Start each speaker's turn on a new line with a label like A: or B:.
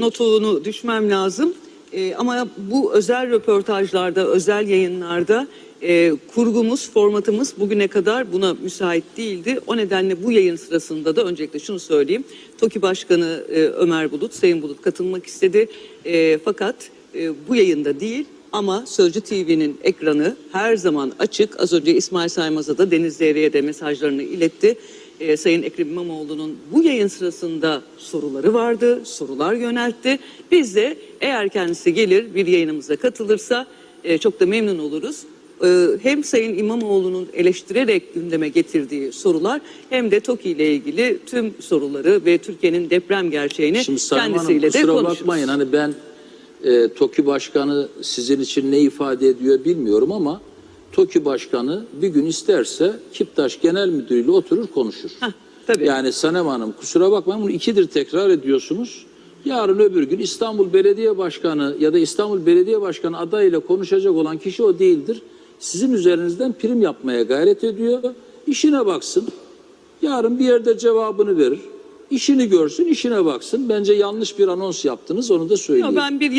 A: notunu düşmem lazım. E, ama bu özel röportajlarda, özel yayınlarda e, kurgumuz, formatımız bugüne kadar buna müsait değildi. O nedenle bu yayın sırasında da öncelikle şunu söyleyeyim. TOKİ Başkanı e, Ömer Bulut, Sayın Bulut katılmak istedi. E, fakat e, bu yayında değil ama Sözcü TV'nin ekranı her zaman açık. Az önce İsmail Saymaz'a da Deniz Zehre'ye de mesajlarını iletti. Ee, Sayın Ekrem İmamoğlu'nun bu yayın sırasında soruları vardı, sorular yöneltti. Biz de eğer kendisi gelir bir yayınımıza katılırsa e, çok da memnun oluruz. Ee, hem Sayın İmamoğlu'nun eleştirerek gündeme getirdiği sorular hem de TOKİ ile ilgili tüm soruları ve Türkiye'nin deprem gerçeğini
B: Şimdi Sayın Hanım
A: kendisiyle de
B: kusura
A: konuşuruz.
B: bakmayın hani ben e, TOKİ Başkanı sizin için ne ifade ediyor bilmiyorum ama TOKİ Başkanı bir gün isterse Kiptaş Genel Müdürü ile oturur konuşur.
A: Heh, tabii.
B: Yani Sanem Hanım kusura bakmayın bunu ikidir tekrar ediyorsunuz. Yarın öbür gün İstanbul Belediye Başkanı ya da İstanbul Belediye Başkanı adayıyla konuşacak olan kişi o değildir. Sizin üzerinizden prim yapmaya gayret ediyor. İşine baksın. Yarın bir yerde cevabını verir. İşini görsün, işine baksın. Bence yanlış bir anons yaptınız onu da söyleyeyim.
A: Ya ben bir